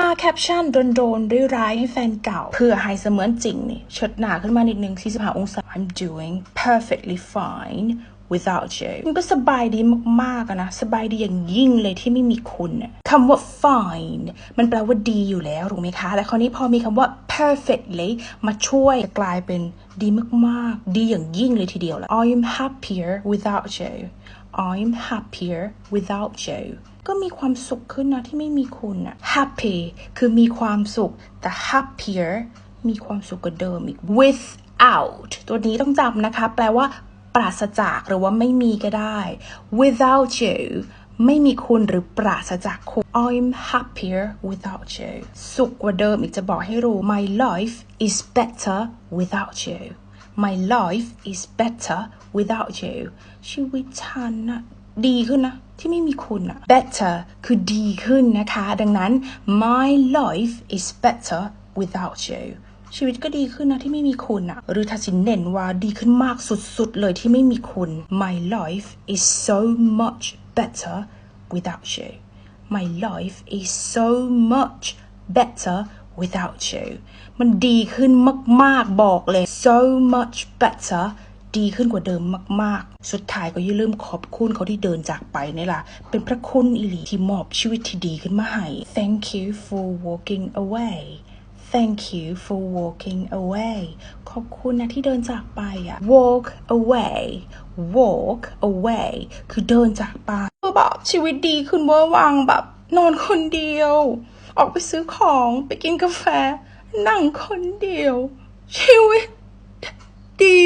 าแคปชั่นโดนๆร้ายๆให้แฟนเก่า เพื่อให้เสมือนจริงนี่เชิดหนาขึ้นมานิดนึง45องศา I'm doing perfectly fine without you มันก็สบายดีมากๆอะนะ สบายดีอย่างยิ่งเลยที่ไม่มีคุณน่ะคำว่า fine มันแปลว่าดีอยู่แล้วถูกไหมคะ แต่คราวนี้พอมีคำว่า perfectly มาช่วยจะกลายเป็นดีมากๆ ดีอย่างยิ่งเลยทีเดียวละ I'm happier without you I'm happier without you ก็มีความสุขขึ้นนะที่ไม่มีคุณอะ happy คือมีความสุข แต่ happier มีความสุขกว่าเดิมอีก without ตัวนี้ต้องจำนะคะ แปลว่า ปราศจากหรือว่าไม่มีก็ได้ without you ไม่มีคุณหรือปราศจากคุณ I'm happier without you สุขกว่าเดิมอีกจะบอกให้รู้ my life is better without you my life is better without you ชีวิตฉันน่ะดีขึ้นนะ ที่ไม่มีคุณอะ better คือดีขึ้นนะคะ ดังนั้น my life is better without you ชีวิตก็ดีขึ้นนะที่ไม่มีคุณอะหรือถ้าสินเน้นว่าดีขึ้นมากสุดๆ เลยที่ไม่มีคุณ my life is so much better without you my life is so much better without you มันดีขึ้นมากๆบอกเลย so much better ดีขึ้นกว่าเดิมมาก ๆ สุดท้ายก็อย่าลืมขอบคุณเขาที่เดินจากไปนี่ล่ะ เป็นพระคุณอีหลีที่มอบชีวิตที่ดีขึ้นมาให้ thank you for walking away thank you for walking away ขอบคุณนะที่เดินจากไปอะ walk away walk away คือเดินจากไปแบบชีวิตดีขึ้นเวอร์วังแบบ นอนคนเดียว ออกไปซื้อของไปกินกาแฟ นั่งคนเดียว ชีวิตดี